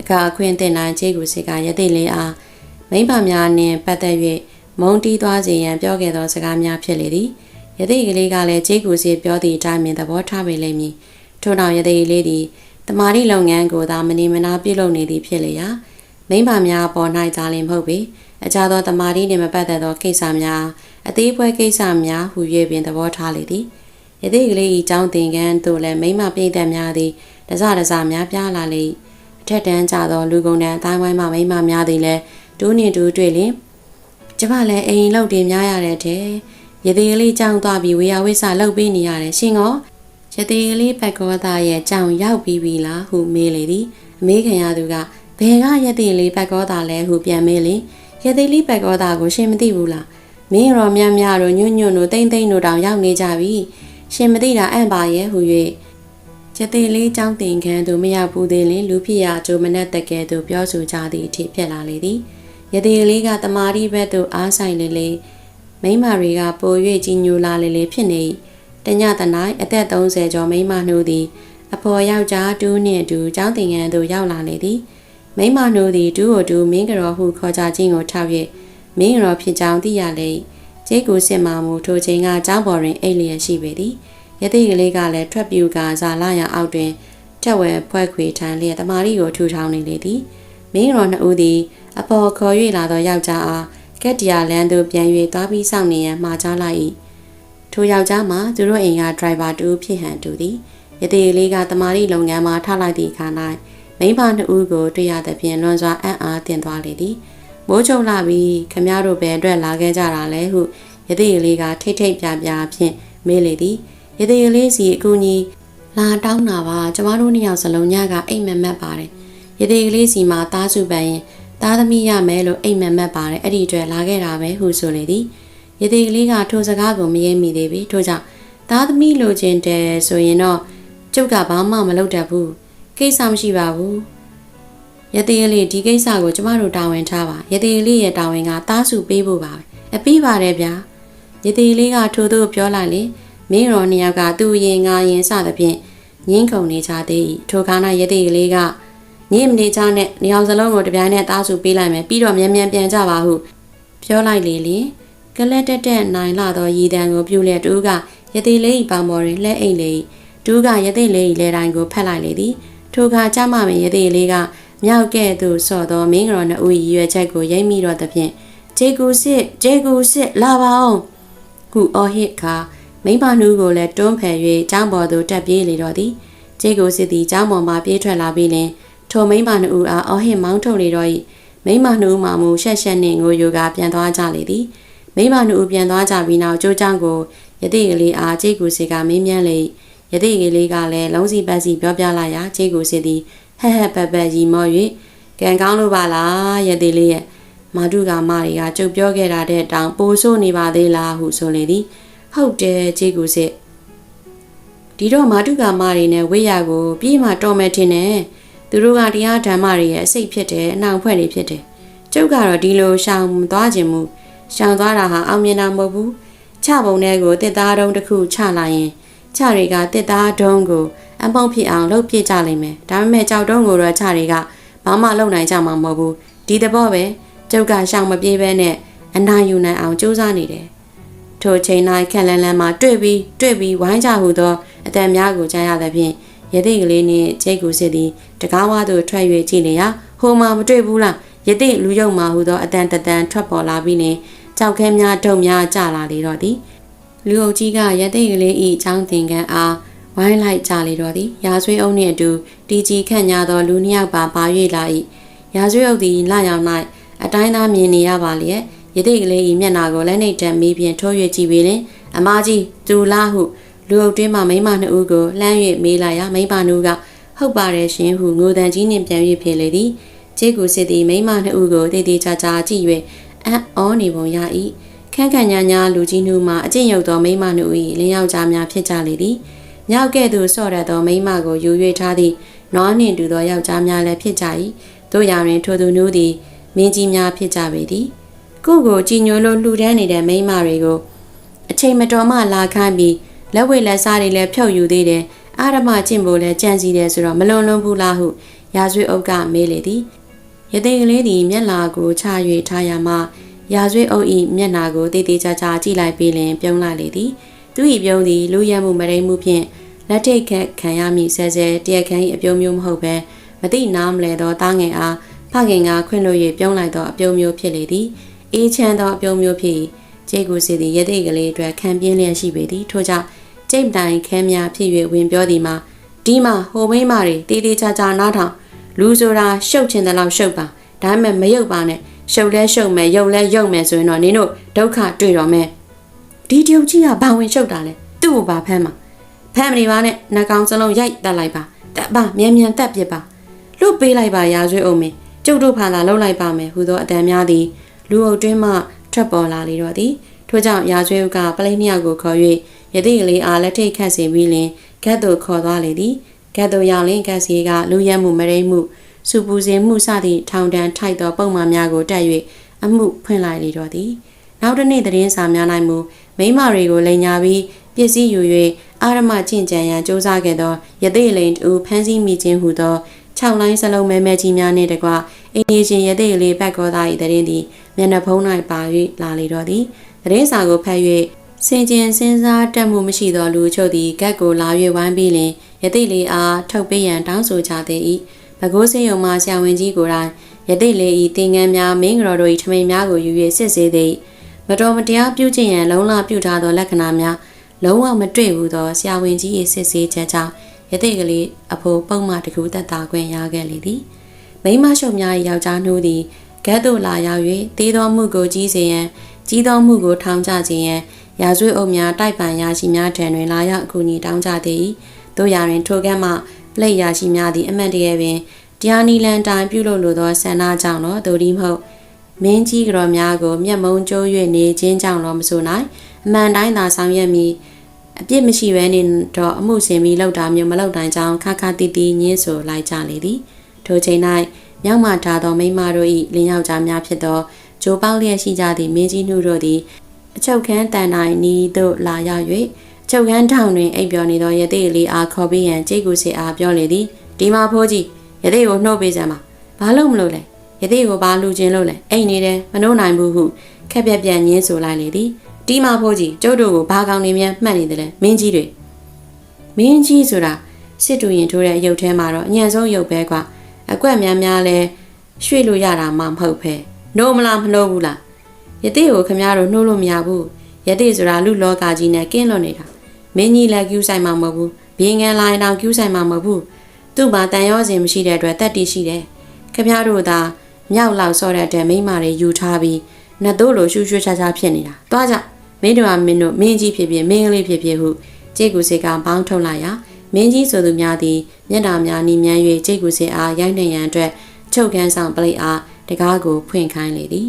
အခါအခွင့်တင်နိုင်ခြေကိုစစ်ကရသိလေးအားမိမများနှင့်ပတ်သက်၍ မုံတီးသွားစေရန်ပြောခဲ့သောစကားများဖြစ်လေသည်ယသိကလေးကလည်းခြေကိုစစ်ပြောသည့်အတိုင်းပင်သဘောထားပေလိမ့်မည်ထို့နောက်ယသိလေးသည်တမာတိလုပ်ငန်းကိုသာမနေမနာပြုလုပ်နေသည်ဖြစ်လေရာမိမများပေါ်၌သာလင်မဟုတ်ပေအခြားသောတမာတိနှင့်မပတ်သက်သောကိစ္စများအသေးပွဲကိစ္စများဟူ၍ပင်သဘောထားလေသည်ယသိကလေး၏ចောင်းသင်ကန်းသို့လည်းမိမပြိတ်သက်များသည်တစတစများပြားလာလေအထက်တန်းကြသောလူကုန်တန်းအတိုင်းဝိုင်းမှမိမများသည်လည်းတူးနှင့်တူးတွေ့လင် ကျမလည်းအိမ်လောက်တင်များရတဲ့တဲ့ယသိကလေးကြောင်းသွားပြီးဝေယဝိဆလောက်ပေးနေရတယ်ရှင်ကောယသိကလေးပက်ကောသားရဲ့ကြောင်းရောက်ပြီးပြီလားဟုမေးလေသည်အမေးခင်ရသူကဘယ်ကယသိလေးပက်ကောသားလဲဟုပြန်မေးလေယသိလေးပက်ကောသားကိုရှင်မသိဘူးလားမင်းရောမြမြတို့ညွန့်ညွန့်တို့တိမ့်တိမ့်တို့တောင်ရောက်နေကြပြီရှင်မသိတာအံ့ပါရဲ့ဟု၍ကျတဲ့လေးចောင်းတင်ခန်းသူမရောက်ဘူးသေးလင်လူဖြစ်ရာကြိုမနဲ့တကယ်သူပြောဆိုကြသည့်အထိဖြစ်လာလေသည် ယတိလေးကတမာရီဘက်သို့အားဆိုင်လေလေမိမတွေကပို၍ကြီးညိုလာလေလေဖြစ်နေတညတနိုင်အသက်30ကျော်မိမနှုတ်သည်အဖော်ယောက်ျားတူးနှင့်အတူចောင်းတင်ခန်းသို့ရောက်လာလေသည်မိမနှုတ်သည်တူးကိုတူးမင်းကတော်ဟုခေါ်ကြခြင်းကိုထောက်၍မင်းရောဖြစ်ကြောင်းသိရလေကျိတ်ကိုစစ်မှမူထိုချိန်ကကျောင်းပေါ်တွင်အိတ်လျက်ရှိပေသည်ယသိကလေးကလည်းထွက်ပြူကစားလာရအောက်တွင်တက်ဝဲဖွဲ့ခွေထမ်းလျက်တမာရီကိုထူထောင်နေလေသည်မင်းရောနှစ်ဦးသည် အပေါ်ခေါ်၍လာသောယောက်ျားအားကက်တရာလန်သို့ပြန်၍သွားပြီးစောင့်နေရန်မှာကြားလိုက်၏ထိုယောက်ျားမှာသူတို့အိမ်ကဒရိုင်ဘာတူဖြစ်ဟန်တူသည်ယသိကလေးကတမာရီလုပ်ငန်းမှာထားလိုက်သည့်အခါ၌မိန်းမနှစ်ဦးကိုတွေ့ရသဖြင့်လွန်စွာအံ့အားသင့်သွားလေသည်မိုးချုပ်လာပြီးခမရတို့ဘယ်အတွက်လာခဲ့ကြတာလဲဟုယသိကလေးကထိတ်ထိတ်ပြပြဖြင့်မေးလေသည်ယသိကလေးစီအကူကြီးလာတောင်းတာပါကျမတို့နှစ်ယောက်စလုံးညကအိမ်မက်မက်ပါတယ်ယသိကလေးစီမှာသားစုပန်ရင် သားသမီးရမယ်လို့အိမ်မက်မက်ပါတယ်အဲ့ဒီအတွက်လာခဲ့တာပဲဟုဆိုလေသည်ယသိကလေးကထိုစကားကိုမရဲမိသေးပြီထို့ကြောင့်သားသမီးလိုချင်တယ်ဆိုရင်တော့ကျုပ်ကဘာမှမလုပ်တတ်ဘူးကိစ္စမရှိပါဘူးယတိကလေးဒီကိစ္စကိုကျမတို့တာဝန်ထားပါယတိကလေးရဲ့တာဝန်ကသားစုပေးဖို့ပါပဲအပြီးပါတယ်ဗျာယတိကလေးကထို့သို့ပြောလိုက်လေမင်းရောနှစ်ယောက်ကသူ့ရင်ငါရင်စသဖြင့်ငင်းခုန်နေကြသေး၏ထိုခါ၌ယတိကလေးက ညင်မနေကြနဲ့နေအောင်စလုံးကိုတပြိုင်နက်သားစုပေးလိုက်မယ်ပြီးတော့မြန်မြန်ပြန်ကြပါဟုပြောလိုက်လေလေကလက်တက်တက်နိုင်လာသောရည်တံကိုပြုလက်တူကယတိလေး၏ပေါင်ပေါ်တွင်လှဲအိတ်လေတူကယတိလေး၏လဲတိုင်းကိုဖက်လိုက်လေသည်ထိုခါကြမမင်ယတိလေးကမြောက်ကဲ့သို့ဆော့သောမင်းကတော်နှုတ်၏ရွယ်ချက်ကိုရိမ့်မိတော့သဖြင့်ဂျေကူစစ်ဂျေကူစစ်လာပါအောင်ဟုအော်ဟစ်ခါမိမနှူးကိုလည်းတွန်းဖယ်၍ကျောင်းပေါ်သို့တက်ပြေးလေတော့သည်ဂျေကူစစ်သည်ကျောင်းပေါ်မှပြေးထွက်လာပြီးလင် ထိုမိမနှူးအားအော်ဟစ်မောင်းထုတ်လေတော့၏မိမနှူးမှမူရှက်ရှက်နှင့်ငိုယိုကပြန်သွားကြလေသည်မိမနှူးပြန်သွားကြပြီးနောက်ကျိုးချောင်းကိုယတိကလေးအားဂျေကူစစ်ကမင်းမြန်းလေယတိကလေးကလည်းလုံးစီပတ်စီပြောပြလာရာဂျေကူစစ်သည်ဟက်ဟက်ပက်ပက်ရီမော့၍ကံကောင်းလို့ပါလားရသေးလေးရဲ့မာတုကမတွေကကြုတ်ပြောခဲ့တာတဲ့တောင်ပိုဆိုးနေပါသေးလားဟုဆိုလေသည်ဟုတ်တယ်ခြေကူစစ်ဒီတော့မာတုကမတွေနဲ့ဝိရကို ပြေးမှတော်မယ်ထင်တယ် သူတို့ကတရားဓမ္မတွေရဲ့အစိတ်ဖြစ်တယ်အနှောင်ဖွဲ့တွေဖြစ်တယ်ကျုပ်ကတော့ဒီလိုရှောင်သွားခြင်းမူရှောင်သွားတာဟာအောင်မြင်တာမဟုတ်ဘူးချပုံတဲ့ကိုတစ်သားတုံးတစ်ခုချလာရင်ချတွေကတစ်သားတုံးကိုအပေါက်ဖြစ်အောင်လှုပ်ပြကြလိမ့်မယ်ဒါပေမဲ့ကြောက်တုံးကိုတော့ချတွေကဘာမှလုပ်နိုင်ကြမှာမဟုတ်ဘူးဒီတဘောပဲကျုပ်ကရှောင်မပြေးဘဲနဲ့အနာယူနိုင်အောင်ကြိုးစားနေတယ်ထိုချိန်၌ခက်လန်းလန်းမှာတွေ့ပြီးတွေ့ပြီးဝိုင်းကြဟုသောအတန်များကိုကြားရသဖြင့် ရတိကလေးနှင့်ကျိတ်ကူစစ်သည်တကားဝါသို့ထွက်၍ကြည့်နေရာဟိုမှာမတွေ့ဘူးလားယတိလူယုံမှာဟုသောအတန်တတန်ထွက်ပေါ်လာပြီးနှင့်ကြောက်ခဲများဒုံများကြလာလေတော့သည်လူအုပ်ကြီးကယတိကလေးဤအကြောင်းသင်ခန်းအားဝိုင်းလိုက်ကြလေတော့သည်ရာဆွေးအုပ်နှင့်အတူတီကြီးခန့်ညာသောလူနှစ်ယောက်ပါပါ၍လာ၏ရာဆွေးအုပ်သည်လရောင်၌အတိုင်းသားမြင်နေရပါလျက်ရသေးကလေးဤမျက်နာကိုလက်နှိပ်တံမီးဖြင့်ထိုး၍ကြည့်ပြီးလင်အမကြီးသူလားဟု လူအုပ်တွင်းမှမိန်းမနှစ်ဦးကိုလှမ်း၍မေးလာရာမိန်းမနှုကဟုတ်ပါတယ်ရှင်ဟုငိုတန်ကြီးနှင့်ပြန်၍ဖြေလေသည်ကျေးကူစစ်သည်မိန်းမနှစ်ဦးကိုတည်တည်ချာချာကြည့်၍အံ့ဩနေပုံရ၏ခန့်ခန့်ညာညာလူကြီးနှုမှအကျင့်ရုပ်သောမိန်းမနှု၏လင်းယောက်ျားများဖြစ်ကြလေသည်မြောက်ကဲ့သို့ဆော့ရသောမိန်းမကိုယူ၍ထားသည့်နွားနှင့်တူသောယောက်ျားများလည်းဖြစ်ကြ၏တို့ရာတွင်ထိုသူနှုသည်မင်းကြီးများဖြစ်ကြပေသည်ကိုကိုကြည်ညိုလို့လှူဒန်းနေတဲ့မိန်းမတွေကိုအချိန်မတော်မှလာခိုင်းပြီး လက်ဝဲလက်စားတွေလည်းဖြုတ်ယူသေးတယ်အာရမကျင့်ဖို့လည်းကြံစီတယ်ဆိုတော့မလွန်လွန်ဘူးလားဟုရာဇဝတ်အုပ်ကမေးလေသည်ရသေးကလေးသည်မျက်လာကိုချ၍ထားရမှရာဇဝတ်အုပ်၏မျက်နာကိုတည်တည်ချာချာကြည့်လိုက်ပြီးလင်ပြုံးလိုက်လေသည်သူ၏ပြုံးသည်လူရမှုမရိမှုဖြင့်လက်ထိတ်ခတ်ခံရမည့်ဆဲဆဲတရက်ခန်း၏အပြုံးမျိုးမဟုတ်ဘဲမတိနားမလဲသောတားငယ်အားဖခင်ကခွင့်လို့၍ပြုံးလိုက်သောအပြုံးမျိုးဖြစ်လေသည်အေးချမ်းသောအပြုံးမျိုးဖြစ်၏ကျေကူစီသည်ရသေးကလေးအတွက်ခံပြင်းလျက်ရှိပေသည်ထို့ကြောင့် ကျိတ်တိုင်ခဲများဖြစ်၍ဝင်ပြောသည်မှာဒီမှာဟိုမိမတွေတေးသေးချာချာနားထောင်လူဆိုတာရှုပ်ချင်တဲ့လောက်ရှုပ်ပါဒါပေမဲ့မယုတ်ပါနဲ့ရှုပ်လဲရှုပ်မယ်ယုတ်လဲယုတ်မယ်ဆိုရင်တော့နင်တို့ဒုက္ခတွေ့တော့မယ်ဒီတယောက်ကြီးကဘာဝင်ရှုပ်တာလဲသူ့ကိုပါဖမ်းမှာဖမ်းမနေပါနဲ့နှကောင်စလုံးရိုက်တက်လိုက်ပါတက်ပါမြန်မြန်တက်ပြစ်ပါလွတ်ပေးလိုက်ပါရာဇွေးအောင်မင်းကျုပ်တို့ဖာလာလှုပ်လိုက်ပါမယ်ဟူသောအတန်များသည်လူအုပ်တွင်းမှထွက်ပေါ်လာလေတော့သည်ထို့ကြောင့်ရာဇွေးကပလိမ့်မြောက်ကိုခေါ်၍ ယသိကလေးအားလက်ထိတ်ခတ်စေပြီးလင်ဂတ်သို့ခေါ်သွားလေသည်ဂတ်သို့ရောက်လင်ဂတ်စီကလူရဲမှုမရိမှုစူပူစင်မှုစသည့်ထောင်တန်းထိုက်သောပုံမှန်များကိုတက်၍အမှုဖွင့်လိုက်လေတော့သည်နောက်တစ်နေ့သတင်းစာများ၌မူမိမတွေကိုလိန်ညာပြီးပစ္စည်းယူ၍အာရမကျင့်ကြံရန်စ조사ခဲ့သောယသိလိန်တူဖမ်းဆီးမိခြင်းဟုသော6လိုင်းစလုံးမဲမဲကြီးများနှင့်တကွအင်းကြီးရှင်ယသိလေးဘက်ကောသား၏တရင်သည်မျက်နှာဖုံး၌ပါ၍လာလေတော့သည်သတင်းစာကိုဖတ်၍ စင်ကျင်စဉ်းစားတတ်မှုမရှိသောလူချုပ်သည်ဂက်ကိုလာ၍ဝိုင်းပြီးလင်ယသိလေးအားထုတ်ပေးရန်တောင်းဆိုကြသည်၏ဘကိုးစင်းယုံမှဆရာဝန်ကြီးကိုယ်တိုင်ယသိလေး၏တင်ငန်းများမင်းကတော်တို့၏ထမိန်များကိုယူ၍စစ်ဆေးသည်မတော်မတရားပြုကျင့်ရန်လုံလပြုထားသောလက္ခဏာများလုံးဝမတွေ့ဘူးသောဆရာဝန်ကြီး၏စစ်ဆေးချက်ကြောင့်ယသိကလေးအဖိုးပုံမှတကူသက်သာခွင့်ရခဲ့လေသည်မိမရှုံများ၏ယောက်ျားနှိုးသည်ဂတ်သို့လာရောက်၍တေးသောမှုကိုကြီးစေရန်ကြီးသောမှုကိုထောင်ချခြင်းရန် ရာဇဝတ်အုပ်များတိုက်ပန်ရာရှိများထံတွင်လာရောက်အကူအညီတောင်းကြသည်တို့ရာတွင်ထိုကဲ့မှပလိတ်ရာရှိများသည်အမှန်တကယ်ပင်တရားနီလန်တိုင်းပြုလုပ်လိုသောဆန္ဒကြောင့်တော့ဒိုဒီမဟုတ်မင်းကြီးကြော်များကိုမျက်မုံကျိုး၍နေခြင်းကြောင့်တော့မဆိုနိုင်အမှန်တိုင်းသာဆောင်ရွက်မည်အပြစ်မရှိဘဲနေတော့အမှုစင်ပြီးလောက်တာမျိုးမလောက်တိုင်းကြောင်းခါခါတီတီညင်းဆိုလိုက်ကြလေသည်ထိုချိန်၌မြောက်မှထားသောမိမတို့၏လင်းယောက်ျားများဖြစ်သောဂျိုပေါက်လျက်ရှိကြသည့်မင်းကြီးနှုတို့သည် အချုပ်ခန်းတန်တိုင်းနီးသို့လာရောက်၍ချုပ်ခန်းထောင်တွင်အိပ်ပျော်နေသောရသေးလေးအားခေါ်ပြီးရန်ကြိတ်ကူစီအားပြောလေသည်ဒီမှာဖိုးကြီးရသေးကိုနှုတ်ပေးစမ်းပါဘာလို့မလို့လဲရသေးကိုဘာလူချင်းလို့လဲအိတ်နေတယ်မနှုတ်နိုင်ဘူးဟုခက်ပြက်ပြက်ညင်းဆိုလိုက်လေသည်ဒီမှာဖိုးကြီးကျုပ်တို့ကိုဘာကောင်းနေမြန်မှတ်နေတယ်လဲမင်းကြီးတွေမင်းကြီးဆိုတာစစ်တူရင်ထိုးတဲ့အယုတ်ထဲမှာတော့အညံဆုံးယုတ်ပဲကွာအကွက်များများလဲရွှေ့လို့ရတာမှမဟုတ်ဖဲနှိုးမလားမနှိုးဘူးလား ယတိကိုခမရတို့နှိုးလို့မရဘူးယတိဆိုတာလူလောကကြီးနဲ့ကင်းလွတ်နေတာမင်းကြီးလည်းကျူးဆိုင်မှာမဟုတ်ဘူးဘင်းငယ်လိုင်းတောင်ကျူးဆိုင်မှာမဟုတ်ဘူးသူ့မှာတန်ရောစင်မရှိတဲ့အတွက်တက်တီရှိတယ်ခမရတို့သာမြောက်လောက်ဆော့တဲ့တဲ့မိမတွေယူထားပြီးနတ်တို့လိုရှူးရှူးချာချာဖြစ်နေတာတွားကြမင်းတို့ကမင်းတို့မင်းကြီးဖြစ်ဖြစ်မင်းကလေးဖြစ်ဖြစ်ဟုကြေကူစေကဘောင်းထုတ်လိုက်ရာမင်းကြီးဆိုသူများသည်မျက်နှာများနီးမြန်း၍ကြေကူစေအားရိုက်နှံရန်အတွက်ချုပ်ခန်းဆောင်ပလိတ်အားတကားကိုဖွင့်ခိုင်းလေသည်